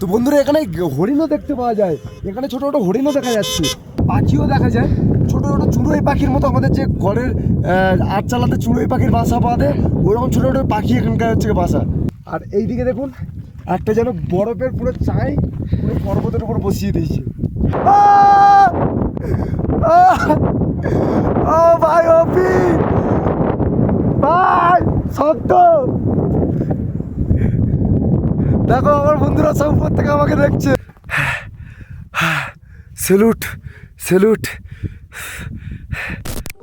তো বন্ধুরা, এখানে হরিণও দেখতে পাওয়া যায়। এখানে ছোটো ছোটো হরিণও দেখা যাচ্ছে। পাখিও দেখা যায়। ছোট ছোটো চুড়োই পাখির মতো আমাদের যে ঘরের আটচালাতে চুড়োই পাখির বাসা পাওয়া দেয় ওরকম ছোটো ছোটো পাখি এখানকার হচ্ছে বাসা। আর এইদিকে দেখুন, একটা যেন বরফের পুরো চাই পুরো পর্বতের উপর বসিয়ে দিয়েছে! ও ভাই অপি ভাই সত্য দেখো আমার বন্ধুরা সব উপর থেকে আমাকে দেখছে। সেলুট সেলুট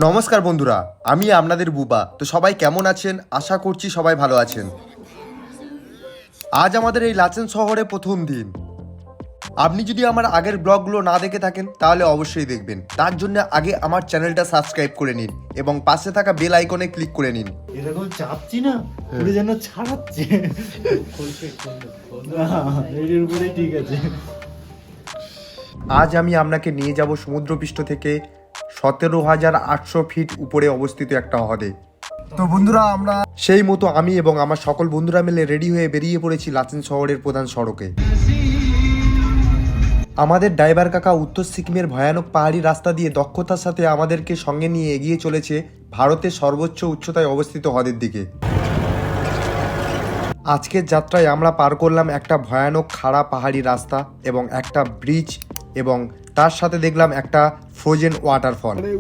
নমস্কার বন্ধুরা আমি আপনাদের বুবা। তো সবাই কেমন আছেন? আশা করছি সবাই ভালো আছেন। আজ আমাদের এই লাচেন শহরে প্রথম দিন। আপনি যদি আমার আগের ব্লগগুলো না দেখে থাকেন তাহলে অবশ্যই দেখবেন। তার জন্য আগে আমার চ্যানেলটা সাবস্ক্রাইব করে নিন এবং পাশে থাকা বেল আইকনে ক্লিক করে নিন। এরকম চাপছি না? পুরো যেন ছাড়াচ্ছে। না, এর উপরে ঠিক আছে। আজ আমি আপনাকে নিয়ে যাব সমুদ্রপৃষ্ঠ থেকে সতেরো হাজার আটশো ফিট উপরে অবস্থিত একটা হ্রদে। তো বন্ধুরা আমরা সেই মতো আমি এবং আমার সকল বন্ধুরা মিলে রেডি হয়ে বেরিয়ে পড়েছি লাচেন শহরের প্রধান সড়কে। আমাদের ড্রাইভার কাকা উত্তর সিকিমের ভয়ানক পাহাড়ি রাস্তা দিয়ে দক্ষতার সাথে আমাদেরকে সঙ্গে নিয়ে এগিয়ে চলেছে ভারতের সর্বোচ্চ উচ্চতায় অবস্থিত হ্রদের দিকে। আজকের যাত্রায় আমরা পার করলাম একটা ভয়ানক খাড়া পাহাড়ি রাস্তা এবং একটা ব্রিজ এবং তার সাথে দেখলাম একটা ফ্রোজেন ওয়াটারফল মানে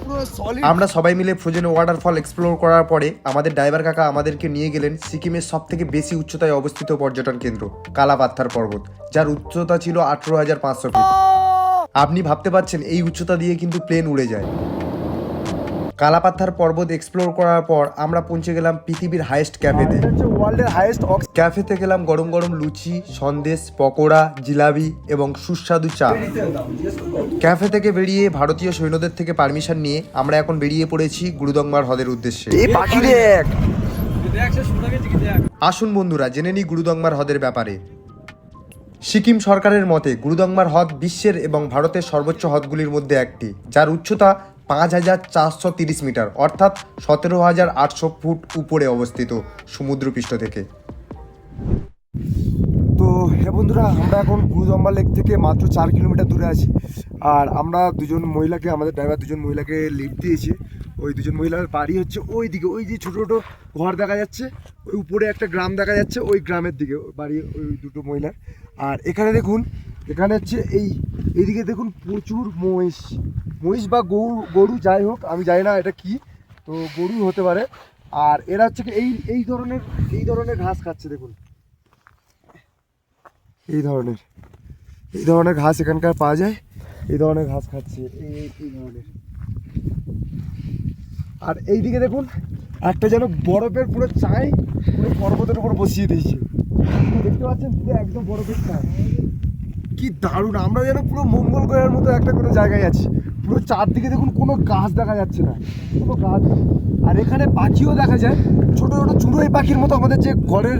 পুরো সলিড আমরা সবাই মিলে ফ্রোজেন ওয়াটারফল এক্সপ্লোর করার পরে আমাদের ড্রাইভার কাকা আমাদেরকে নিয়ে গেলেন সিকিমের সব থেকে বেশি উচ্চতায় অবস্থিত পর্যটন কেন্দ্র কালাপাত্থার পর্বত যার উচ্চতা ছিল আঠেরো হাজার পাঁচশো ফিট আপনি ভাবতে পারছেন এই উচ্চতা দিয়ে কিন্তু প্লেন উড়ে যায়। কালাপাত্থার পর্বত এক্সপ্লোর করার পর আমরা পৌঁছে গেলাম পৃথিবীর হাইয়েস্ট ক্যাফেতে ওয়ার্ল্ডের হাইয়েস্ট অক্স ক্যাফেতে গেলাম গরম গরম লুচি সন্দেশ পকোড়া জিলাবি এবং সুস্বাদু চা। ক্যাফে থেকে বেরিয়ে ভারতীয় সৈন্যদের থেকে পারমিশন নিয়ে আমরা এখন বেরিয়ে পড়েছি গুরুদংমার হ্রদের উদ্দেশ্যে। এই পাখি দেখ। আসুন বন্ধুরা জেনে নিই গুরুদংমার হ্রদের ব্যাপারে। সিকিম সরকারের মতে গুরুদংমার হ্রদ বিশ্বের এবং ভারতের সর্বোচ্চ হ্রদগুলির মধ্যে একটি যার উচ্চতা পাঁচ হাজার চারশো তিরিশ মিটার, অর্থাৎ সতেরো হাজার আটশো ফুট উপরে অবস্থিত সমুদ্রপৃষ্ঠ থেকে। তো হ্যাঁ বন্ধুরা, আমরা এখন গুরুদম্বা লেক থেকে মাত্র চার কিলোমিটার দূরে আছি। আর আমরা দুজন মহিলাকে, আমাদের ড্রাইভার দুজন মহিলাকে লিফট দিয়েছি। ওই দুজন মহিলার বাড়ি হচ্ছে ওই দিকে ওই যে ছোটো ছোটো ঘর দেখা যাচ্ছে, ওই উপরে একটা গ্রাম দেখা যাচ্ছে, ওই গ্রামের দিকে বাড়ি ওই দুটো মহিলার। আর এখানে দেখুন এখানে হচ্ছে এই, এইদিকে দেখুন প্রচুর মহিষ। মহিষ বা গরু গরু যাই হোক, আমি জানি না এটা কি, তো গরু হতে পারে। আর এরা হচ্ছে এই এই ধরনের এই ধরনের ঘাস খাচ্ছে, দেখুন। এই ধরনের এই ধরনের ঘাস এখানকার পাওয়া যায়, এই ধরনের ঘাস খাচ্ছে, এই, এই- এই ধরনের। আর এইদিকে দেখুন, একটা যেন বরফের পুরো চাই পুরো পর্বতের উপর বসিয়ে দিয়েছে। দেখতে পাচ্ছেন পুরো একদম বরফের চাই কি দারুণ আমরা যেন পুরো মঙ্গল গ্রহের মতো একটা কোনো জায়গায় আছি। পুরো চারদিকে দেখুন কোনো গাছ দেখা যাচ্ছে না কোনো গাছ। আর এখানে পাখিও দেখা যায় ছোটো ছোটো চুড়োই পাখির মতো আমাদের যে ঘরের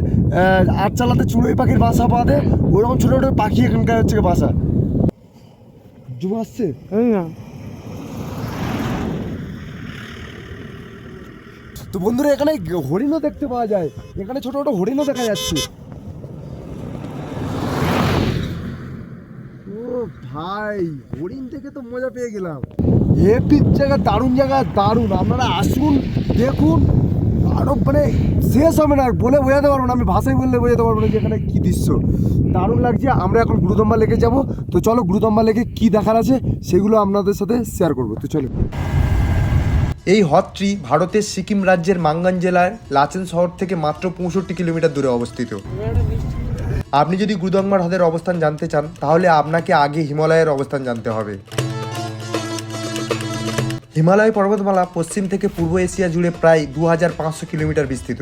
আটচালাতে চুড়োই পাখির বাসা পাওয়া দেয় ওরকম ছোট ছোট পাখি এখানকার হচ্ছে বাসা। জুম আসছে? তো বন্ধুরা এখানে হরিণও দেখতে পাওয়া যায় এখানে ছোটো ছোটো হরিণও দেখা যাচ্ছে ও ভাই, হরিণ থেকে তো মজা পেয়ে গেলাম। হেপি জায়গা, দারুণ জায়গা, দারুণ। আপনারা আসুন, দেখুন। আরও মানে শেষ হবে না বলে বোঝাতে পারব না, আমি ভাষায় বললে বোঝাতে পারব না যে এখানে কী দৃশ্য। দারুণ লাগছে, আমরা এখন গুরুদম্বা লেকে যাব। তো চলো, গুরুদম্বা লেকে কী দেখার আছে, সেগুলো আপনাদের সাথে শেয়ার করব। তো চলো। এই হ্রদটি ভারতের সিকিম রাজ্যের মাঙ্গান জেলার লাচেন শহর থেকে মাত্র পঁয়ষট্টি কিলোমিটার দূরে অবস্থিত। আপনি যদি গুরুদংমার হ্রদের অবস্থান জানতে চান, তাহলে আপনাকে আগে হিমালয়ের অবস্থান জানতে হবে। হিমালয় পর্বতমালা পশ্চিম থেকে পূর্ব এশিয়া জুড়ে প্রায় দু হাজার পাঁচশো কিলোমিটার বিস্তৃত,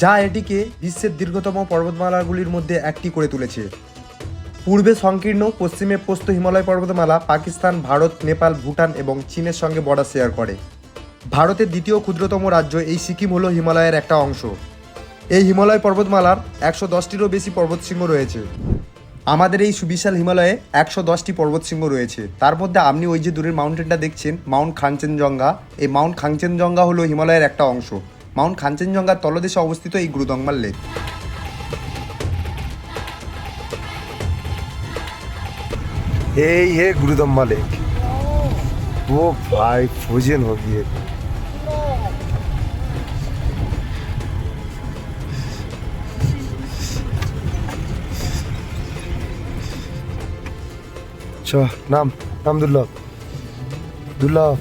যা এটিকে বিশ্বের দীর্ঘতম পর্বতমালাগুলির মধ্যে একটি করে তুলেছে। পূর্বে সংকীর্ণ, পশ্চিমে পোস্ত হিমালয় পর্বতমালা পাকিস্তান, ভারত, নেপাল, ভুটান এবং চীনের সঙ্গে বর্ডার শেয়ার করে। ভারতের দ্বিতীয় ক্ষুদ্রতম রাজ্য এই সিকিম হলো হিমালয়ের একটা অংশ। এই হিমালয় পর্বতমালার একশো দশটিরও বেশি পর্বতশৃঙ্গ রয়েছে। আমাদের এই সুবিশাল হিমালয়ে একশো দশটি পর্বতশৃঙ্গ রয়েছে। তার মধ্যে আপনি ওই যে দূরের মাউন্টেনটা দেখছেন, মাউন্ট খাঞ্চেনজঙ্ঘা এই মাউন্ট খাঞ্চেনজঙ্ঘা হলো হিমালয়ের একটা অংশ। মাউন্ট খাঞ্চেনজঙ্ঘার তলদেশে অবস্থিত এই গুরুদংমার লেক। এই হে গুরুদম্মা লেক। ও ভাই फूजन হবি চ নাম নাম দুর্লভ। দুর্লভ।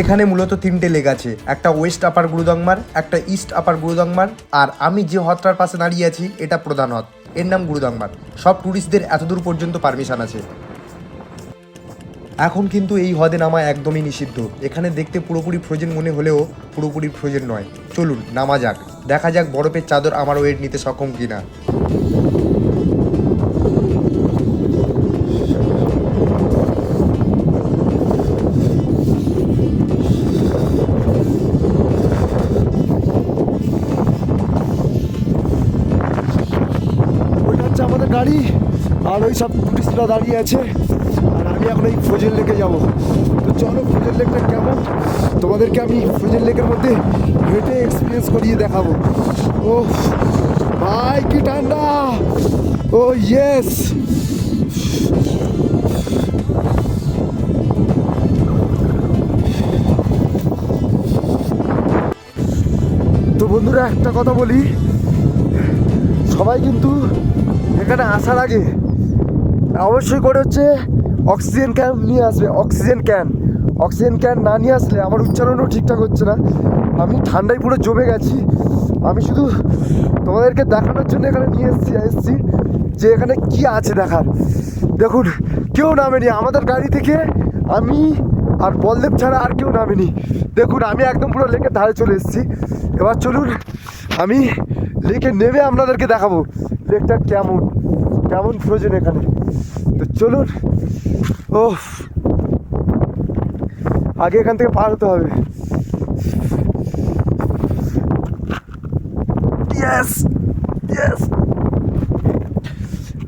এখানে মূলত তিনটে লেগ আছে, একটা ওয়েস্ট আপার গুরুদংমার, একটা ইস্ট আপার গুরুদংমার, আর আমি যে হ্রদটার পাশে দাঁড়িয়ে আছি, এটা প্রধান হ্রদ, এর নাম গুরুদংমার। সব ট্যুরিস্টদের এতদূর পর্যন্ত পারমিশন আছে। এখন কিন্তু এই হ্রদে নামা একদমই নিষিদ্ধ। এখানে দেখতে পুরোপুরি ফ্রোজেন মনে হলেও পুরোপুরি ফ্রোজেন নয়। চলুন, নামা যাক। দেখা যাক বরফের চাদর আমার ওয়েট নিতে সক্ষম কিনা। আর ওই সব টুরিস্টরা দাঁড়িয়ে আছে। আর আমি এখন এই ফ্রোজেন লেকে যাব। তো চলো ফ্রোজেন লেকটা কেমন? তোমাদেরকে আমি ফ্রোজেন লেকের মধ্যে হেঁটে এক্সপিরিয়েন্স করিয়ে দেখাবো। ও ভাই, কি ঠান্ডা! ও ইয়েস তো বন্ধুরা, একটা কথা বলি। সবাই কিন্তু এখানে আসার আগে অবশ্যই করে হচ্ছে অক্সিজেন ক্যান নিয়ে আসবে অক্সিজেন ক্যান অক্সিজেন ক্যান না নিয়ে আসলে আমার উচ্চারণও ঠিকঠাক হচ্ছে না। আমি ঠান্ডায় পুরো জমে গেছি। আমি শুধু তোমাদেরকে দেখানোর জন্য এখানে নিয়ে এসেছি এসেছি যে এখানে কি আছে দেখার। দেখুন, কেউ নামেনি। আমাদের গাড়ি থেকে আমি আর বলদেব ছাড়া আর কেউ নামেনি। দেখুন, আমি একদম পুরো লেকের ধারে চলে এসেছি। এবার চলুন, আমি লেকে নেমে আপনাদেরকে দেখাবো। লেকটা কেমন? কেমন ফ্রোজেন এখানে? চলুন। ও আগে এখান থেকে পার হতে হবে।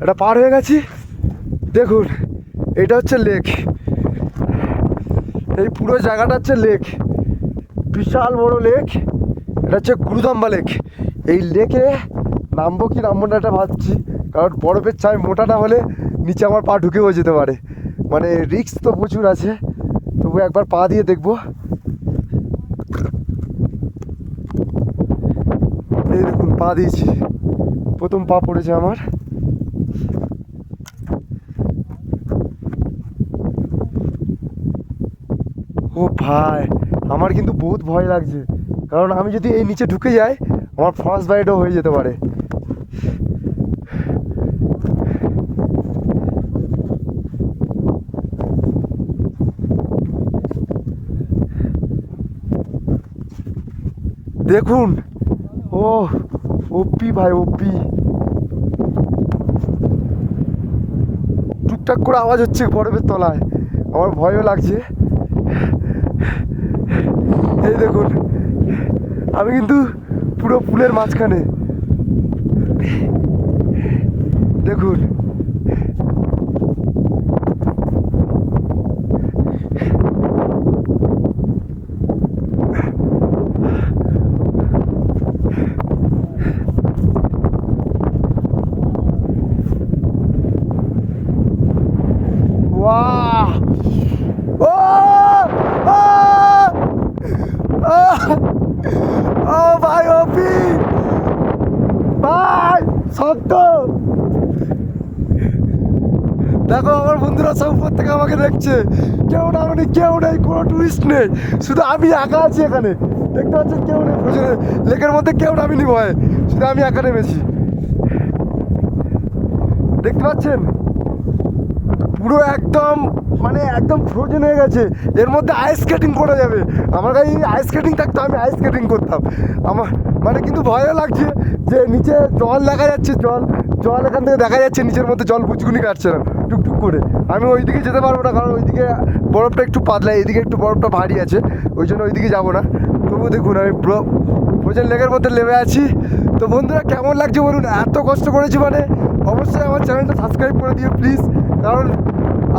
এটা পার হয়ে গেছি। দেখুন, এটা হচ্ছে লেক এই পুরো জায়গাটা হচ্ছে লেক বিশাল বড় লেক এটা হচ্ছে গুরুদাম্বা লেক এই লেকে নামবো কি নামবো না এটা ভাবছি। কারণ বরফের চাই মোটা না হলে নিচে আমার পা ঢুকেও যেতে পারে। মানে রিক্স তো প্রচুর আছে। তবু একবার পা দিয়ে দেখব। এই দেখুন, পা দিয়েছি। প্রথম পা পড়েছে আমার। ও ভাই, আমার কিন্তু বহুত ভয় লাগছে। কারণ আমি যদি এই নিচে ঢুকে যাই, আমার ফার্স্ট বাইটও হয়ে যেতে পারে। দেখুন। ও ওপি ভাই, ওপি। টুকটাক করে আওয়াজ হচ্ছে বরফের তলায়। আমার ভয়ও লাগছে। এই দেখুন, আমি কিন্তু পুরো পুলের মাঝখানে। দেখুন বাহ ও ও ও ও ভাই অপি ভাই সত্য দেখো আমার বন্ধুরা সব উপর থেকে আমাকে দেখছে। কেউ না মানে কেউ নেই, কোনো টুরিস্ট নেই। শুধু আমি একা আছি এখানে। দেখতে পাচ্ছেন কেউ নেই লেকের মধ্যে কেউ নামিনি ভয়ে। শুধু আমি একা নেমেছি। দেখতে পাচ্ছেন? পুরো একদম মানে একদম ফ্রোজেন হয়ে গেছে। এর মধ্যে আইস স্কেটিং করা যাবে। আমার কাছে আইস স্কেটিং থাকতো, আমি আইস স্কেটিং করতাম। আমার মানে কিন্তু ভয়ও লাগছে যে নিচে জল দেখা যাচ্ছে, জল। জল এখান থেকে দেখা যাচ্ছে, নিচের মধ্যে জল বুচগুনি কাটছে না টুকটুক করে। আমি ওইদিকে যেতে পারব না, কারণ ওইদিকে বরফটা একটু পাতলা এইদিকে একটু বরফটা ভারী আছে, ওই জন্য ওইদিকে যাব না। তবুও দেখুন, আমি ফ্রোজেন লেকের মধ্যে নেমে আছি। তো বন্ধুরা, কেমন লাগছে বলুন? এত কষ্ট করেছি মানে? অবশ্যই আমার চ্যানেলটা সাবস্ক্রাইব করে দিও প্লিজ কারণ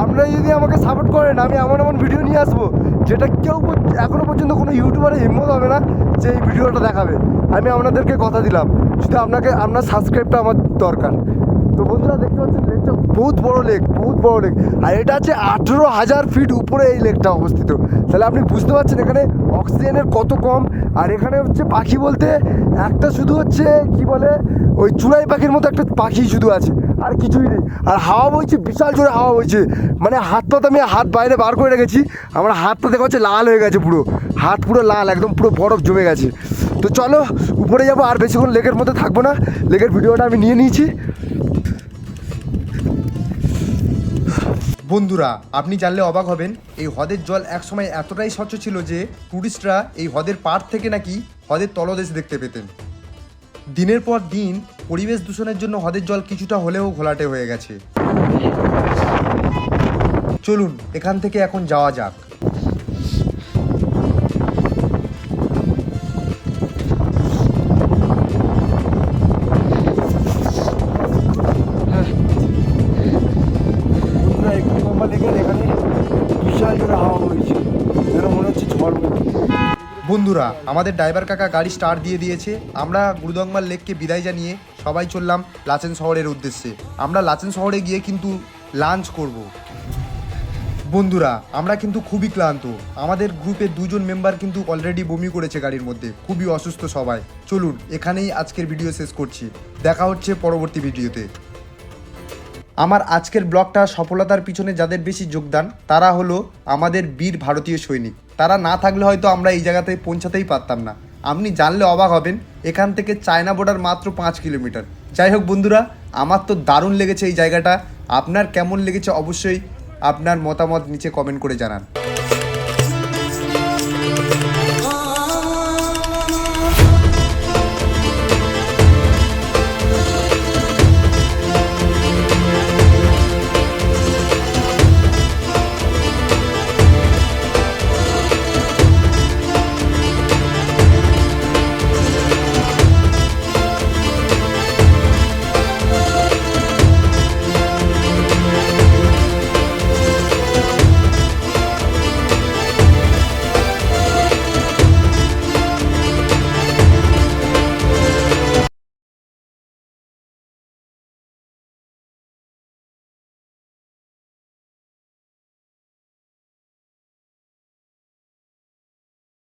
আপনারা যদি আমাকে সাপোর্ট করেন, আমি এমন এমন ভিডিও নিয়ে আসব। যেটা কেউ এখনও এখনও পর্যন্ত কোনো ইউটিউবারে হিম্মত হবে না যে এই ভিডিওটা দেখাবে। আমি আপনাদেরকে কথা দিলাম। শুধু আপনাকে, আপনার সাবস্ক্রাইবটা আমার দরকার। তো বন্ধুরা দেখতে পাচ্ছেন, লেকটা বহুত বড় লেক, বহুত বড় লেক। আর এটা আছে আঠেরো হাজার ফিট উপরে এই লেকটা অবস্থিত। তাহলে আপনি বুঝতে পারছেন এখানে অক্সিজেনের কত কম। আর এখানে হচ্ছে পাখি বলতে একটা শুধু হচ্ছে, কি বলে, ওই চুড়াই পাখির মতো একটা পাখি শুধু আছে, আর কিছুই নেই। আর হাওয়া বইছে, বিশাল জোরে হাওয়া বইছে। মানে হাত পাতে আমি হাত বাইরে বার করে রেখেছি, আমার হাত হাতটা দেখা হচ্ছে লাল হয়ে গেছে পুরো। হাত পুরো লাল, একদম পুরো বরফ জমে গেছে। তো চলো, উপরে যাব, আর বেশিক্ষণ লেকের মধ্যে থাকব না। লেকের ভিডিওটা আমি নিয়ে নিয়েছি। বন্ধুরা, আপনি জানলে অবাক হবেন, এই হ্রদের জল একসময় এতটাই স্বচ্ছ ছিল যে টুরিস্টরা এই হ্রদের পাড় থেকে নাকি হ্রদের তলদেশ দেখতে পেতেন। দিনের পর দিন পরিবেশ দূষণের জন্য হ্রদের জল কিছুটা হলেও ঘোলাটে হয়ে গেছে। চলুন, এখান থেকে এখন যাওয়া যাক। এখানে বিশাল মনে হচ্ছে বন্ধুরা, আমাদের ড্রাইভার কাকা গাড়ি স্টার্ট দিয়ে দিয়েছে। আমরা গুরুদংমার লেককে বিদায় জানিয়ে সবাই চললাম লাচেন শহরের উদ্দেশ্যে। আমরা লাচেন শহরে গিয়ে কিন্তু লাঞ্চ করব। বন্ধুরা, আমরা কিন্তু খুবই ক্লান্ত। আমাদের গ্রুপের দুজন মেম্বার কিন্তু অলরেডি বমি করেছে গাড়ির মধ্যে। খুবই অসুস্থ সবাই। চলুন, এখানেই আজকের ভিডিও শেষ করছি। দেখা হচ্ছে পরবর্তী ভিডিওতে আমার আজকের ব্লগটা সফলতার পিছনে যাদের বেশি যোগদান, তারা হলো আমাদের বীর ভারতীয় সৈনিক। তারা না থাকলে হয়তো আমরা এই জায়গাতে পৌঁছাতেই পারতাম না। আপনি জানলে অবাক হবেন, এখান থেকে চায়না বর্ডার মাত্র পাঁচ কিলোমিটার। যাই হোক বন্ধুরা, আমার তো দারুণ লেগেছে এই জায়গাটা। আপনার কেমন লেগেছে অবশ্যই আপনার মতামত নিচে কমেন্ট করে জানান।